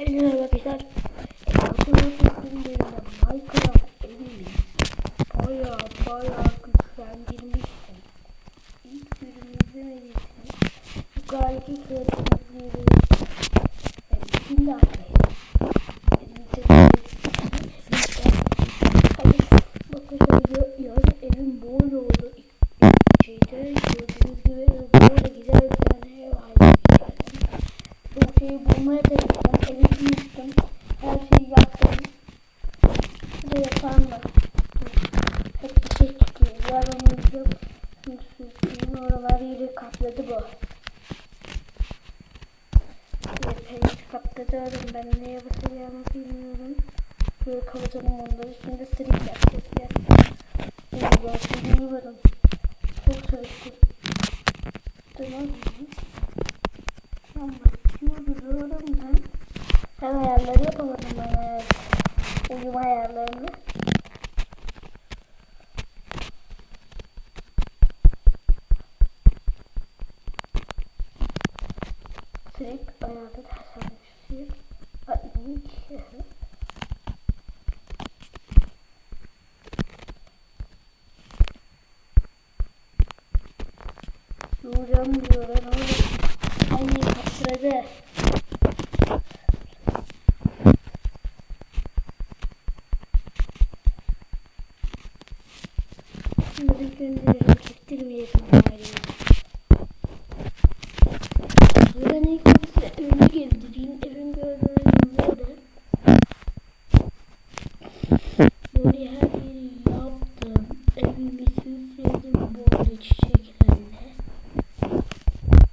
Hepinize merhaba arkadaşlar. Minecraft evimi baya baya güçlendirmiştim. İlk bölümü izlemediyseniz yukarıdaki izleyebilirsiniz. Yani şimdi arkadaşlar. Benim sevdiğim Hadi bakın şöyle yarın evim böyle oldu. İlk şeyde gördüğünüz gibi böyle güzel bir tane ev haline geldim. Çok şeyi bulmaya çalıştım. Evi büyüttüm. Her şeyi yaptım. Bir de yatağım var. Hep bir şey çıkıyor. Yarın yok. Şimdi süsleyin oraları iyice kapladı bu. Epey kapladı. Ben neye basacağımı bilmiyorum. Böyle kapatalım onları. Şimdi sırayım yapacağız. Oo, ben şimdi uyumadım. Çok çalıştım. Tamam mı? Ama yürüyorum ben. Hem ayarları yapamadım ben ayar. Uyuma ayarlarını. Sürekli ayarda tasarlamışım. Ay, Yoracağım diyor ben oğlum. Ay. Şimdi gönderelim kestirmeyelim bari. Ben ilk önce evime gezdireyim. Evim gördüğünüz böyle. Böyle her yeri yaptım. Evimi süsledim böyle çiçeklerle.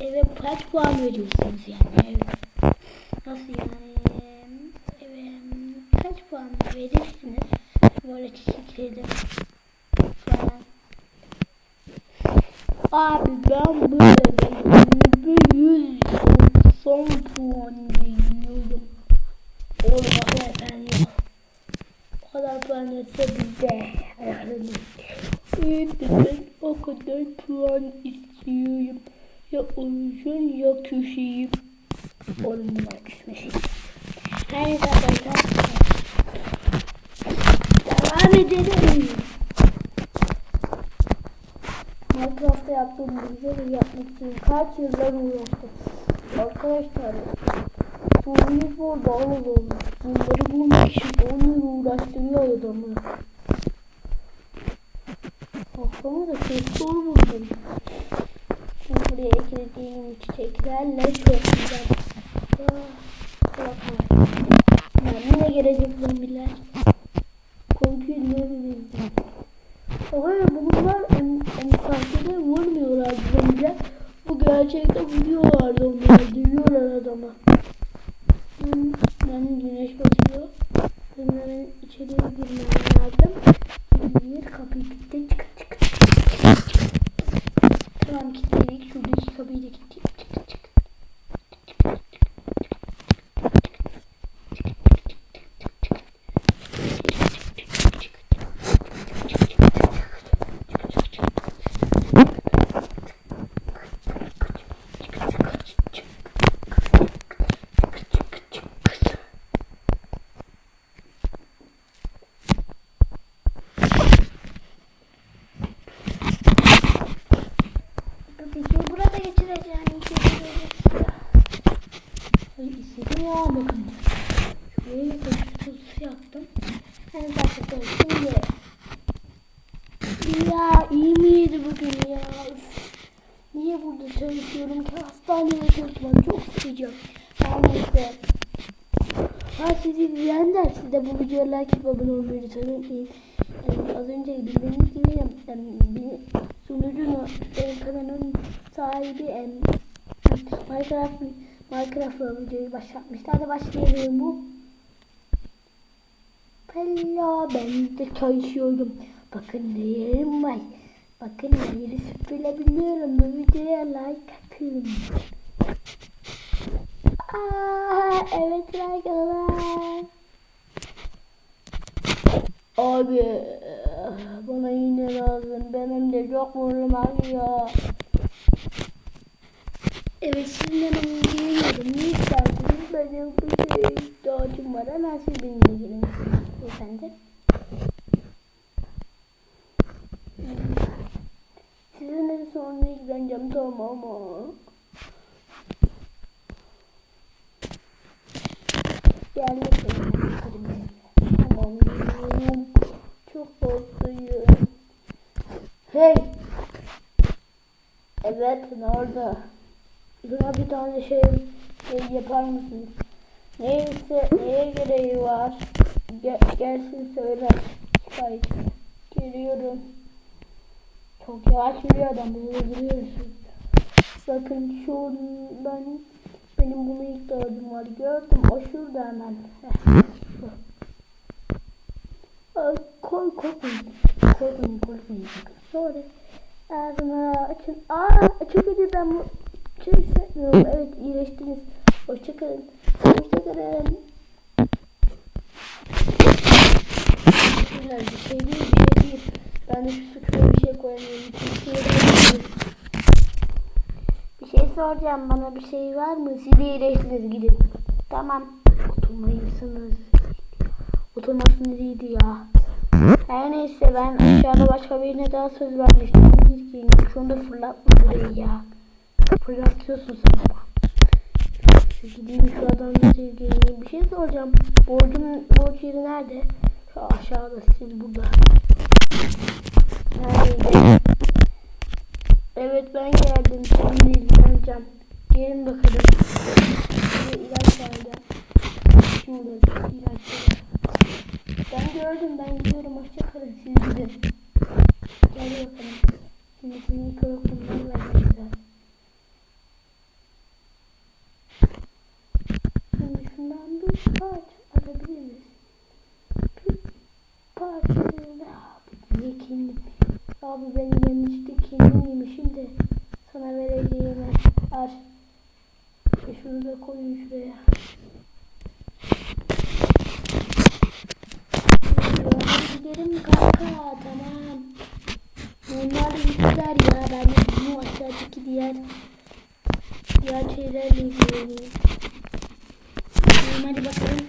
Eve kaç puan veriyorsunuz yani? Nasıl yani? Eve kaç puan verirsiniz? Böyle çiçekledim falan. Abi ben böyle bir son puan veriyorum. Hakikaten ya. O kadar puan etse bizde. Ayarlanır. Evet ben o kadar puan istiyorum. Ya köşeyim. Oğlum bunlar küsmesin. Her neyse arkadaşlar. Devam edelim. Minecraft'ta yaptığım bilgileri yapmak için kaç yıllar uğraştım. Arkadaşlar oyun bol bağlı olmuş. Bunları bulmak için 10 yıl uğraştırıyor adamı. Kafamı da çok zor buldum. Şimdi buraya eklediğim çiçeklerle güzel. Bakın. Yine gelecek zombiler. Korkuyorum bileyim. Hayır bunlar en sahtede vurmuyorlar zombiler. Bu gerçekte vuruyorlar zombiler. Duyuyorlar adama. Hmm, ben güneş batıyor. Bunların içeriye girmem istedim ya bakın. Bir kutusu yaptım. Hani zaten şimdi. Ya iyi miydi bugün ya? Niye burada çalışıyorum ki? Hastanede çalışmam çok sıcak. Her neyse. Ha sizi izleyenler siz de bu videoya like yapıp olmayı lütfen. Yani az önce bildiğiniz gibi yani, sunucunun kanalın sahibi Minecraft Minecraft videoyu başlatmıştı. Hadi başlayalım bu. Pella ben de çalışıyorum. Bakın ne yerim var. Bakın her yeri süpürebiliyorum. Bu videoya like atın. Aa, evet arkadaşlar. Abi bana yine lazım. Benim de çok abi ya. Evet sizin hemen ilgileniyorum. Ne isterseniz ben geldim. Bir şey ihtiyacım var. Hemen siz benimle. Beyefendi. Hmm. Sizinle sonra ilgileneceğim tamam mı? Gel bakalım. Tamam. Çok mutluyum. Hey! Evet, nerede? Buna bir tane şey, şey yapar mısınız? Neyse, neye gereği var? Gel, gelsin söyle. Şikayet. Geliyorum. Çok yavaş bir adam, beni öldürüyorsun. Bakın şu ben, benim buna ihtiyacım var. Gördüm, o şurada hemen. Koy, korkmayın. Korkmayın, korkmayın. Sonra ağzını açın. Aa, çok iyi ben bu şey hissetmiyorum. Evet, iyileştiniz. Hoşçakalın. Hoşçakalın. Bir şey değil, bir şey değil. Ben de şu suçuma bir şey koyamıyorum. Çünkü bir şey soracağım. Bana bir şey var mı? Siz iyileştiniz gidin. Tamam. Oturmayısınız. Oturmasınız iyiydi ya. Her neyse ben aşağıda başka birine daha söz vermiştim. Şunu da fırlatma burayı ya. Fırlatıyorsun sen ama. Gideyim şu adamla ilgileneyim. Bir şey soracağım. Borcum, borç yeri nerede? Şu aşağıda siz burada. Neredeydi? Evet ben geldim. Şimdi ilgileneceğim. Gelin bakalım. Şimdi ilaç nerede? Şimdi ilaç Ben gördüm ben gidiyorum. Hoşçakalın siz gidin. Gel bakalım. Şimdi senin mikrofondan vermeyeceğim. Şimdi şundan bir parça alabilir miyiz? Bir parça abi niye kendim? Abi ben yanlışlıkla kendim yemişim de sana vereceğime ar. Şunu da koyun şuraya. Gidelim kanka tamam. Bunlar yükler ya ben de bunu aşağıdaki diğer diğer şeylerle ilgileneyim. Tamam hadi bakalım.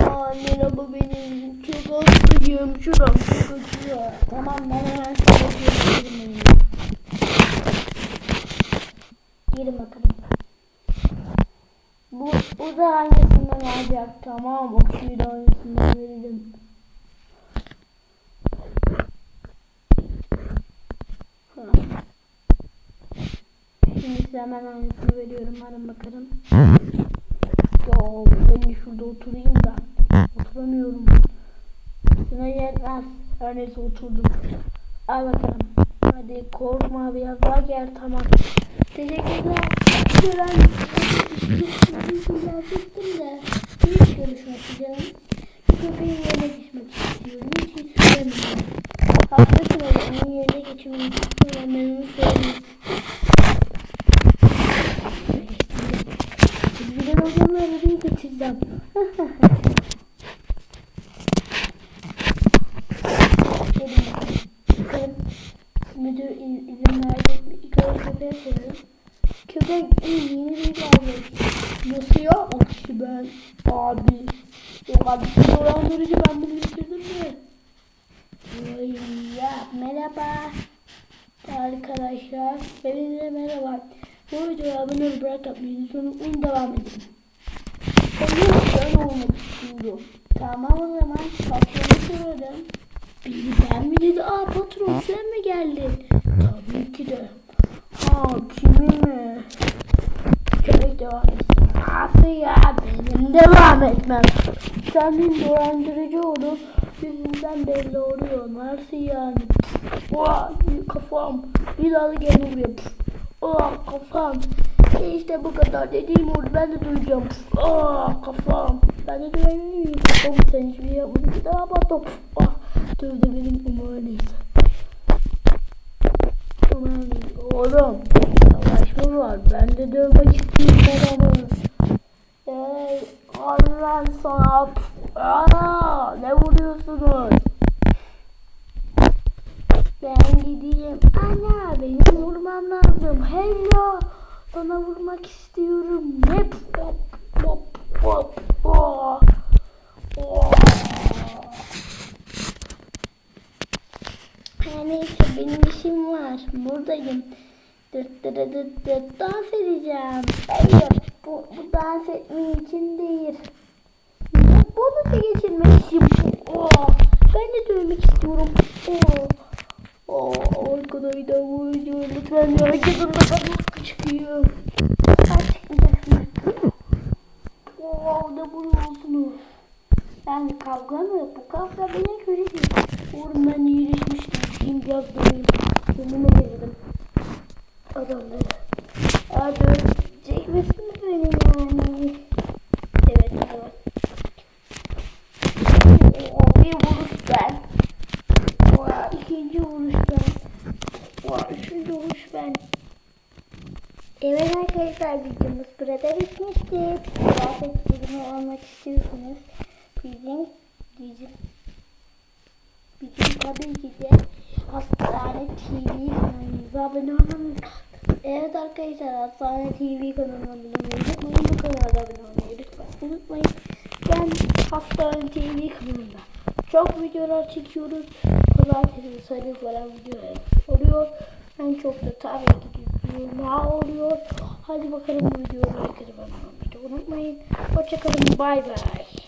Anne bu benim çok hastayım. Şuram çok acıyor. Tamam ben hemen sana gösteririm onu. Gelin bakalım. Bu, bu da hangisinden alacak? Tamam o suyu da hangisinden verelim. Şimdi size hemen aynısını veriyorum. Hadi bakalım. Ya ben şurada oturayım da. Oturamıyorum. Sana yetmez. Her neyse oturdum. Al bakalım. Hadi korkma biraz daha gel tamam. Teşekkürler. Ben Güzelmiştim de hiç görüşmek istiyorum. Köpeğin yerine geçmek istiyorum. Hiç hiç söylemiyorum. Haklısın onun yerine geçmek istiyorum. Ben onu söyleyeyim. Güzel hocamları bir getireceğim. Bakın müdür iz- izin verecek mi? İlk önce köpeğe sorarım. İyi yeni bir geldi. Nasıl ya? O kişi ben. Abi. Yok abi dolandırıcı ben bunu getirdim mi? Ya merhaba. Arkadaşlar. Hepinize merhaba. Bu videoya abone olup bırak yapmayı lütfen unutmayın devam edelim. Ben olmak istiyorum. Tamam o zaman patronu sorarım. Biri ben mi dedi? Aa patron sen mi geldin? Tabii ki de. Ha kimi mi? Köpek devam etsin. Nasıl ya? Benim devam etmem. Senin dolandırıcı olup yüzünden belli oluyor. Nasıl yani? Oha kafam. Bir daha da gel buraya. Oha kafam. E işte bu kadar dediğim oldu. Ben de duyacağım. Oha kafam. Ben de duyamıyorum. Kafam sen hiçbir şey yapmadın ki daha battım. Ah dövdü benim umarım neyse. Aman oğlum savaş mı var? Ben de dövmek istiyorum adamı. Ey lan sana. Aa, ne vuruyorsunuz? Ben gideyim. Ana benim vurmam lazım. Hello. Sana vurmak istiyorum. Hep hop hop hop. Oh. Oh. Her neyse benim işim var. Buradayım. Dırt dırt dırt dırt dans edeceğim. Hayır bu, bu dans etmenin için değil. Bunu geçirmek için bu. Oo, ben de dövmek istiyorum. Oo. Oo, arkadaşlar bu video lütfen herkesin de kanı çıkıyor. Çıkacaksınız? Oo, ne buluyorsunuz? Yani kavga mı? Bu kavga bana göre değil. Oğlum ben iyileşmiştim. Şimdi biraz döveyim. Sonuna geldim. Adamları. Aa dövecek misin beni yani? Evet evet. Oo, bir vuruş ben. Oha, ikinci vuruş ben. Oha, üçüncü vuruş ben. Evet arkadaşlar videomuz burada bitmişti. Biraz etkilerimi almak istiyorsanız bizim bizim bizim tabii ki de Hastane TV kanalımıza abone olmanız Evet arkadaşlar Hastane TV kanalına abone olmayı unutmayın. Bu kanala abone olmayı lütfen unutmayın. Ben Hastane TV kanalında çok videolar çekiyoruz. Pazartesi salı falan videolar oluyor. En çok da tabii ki cuma oluyor. Hadi bakalım bu videoyu like edip abone olmayı unutmayın. Hoşçakalın. Bay bay.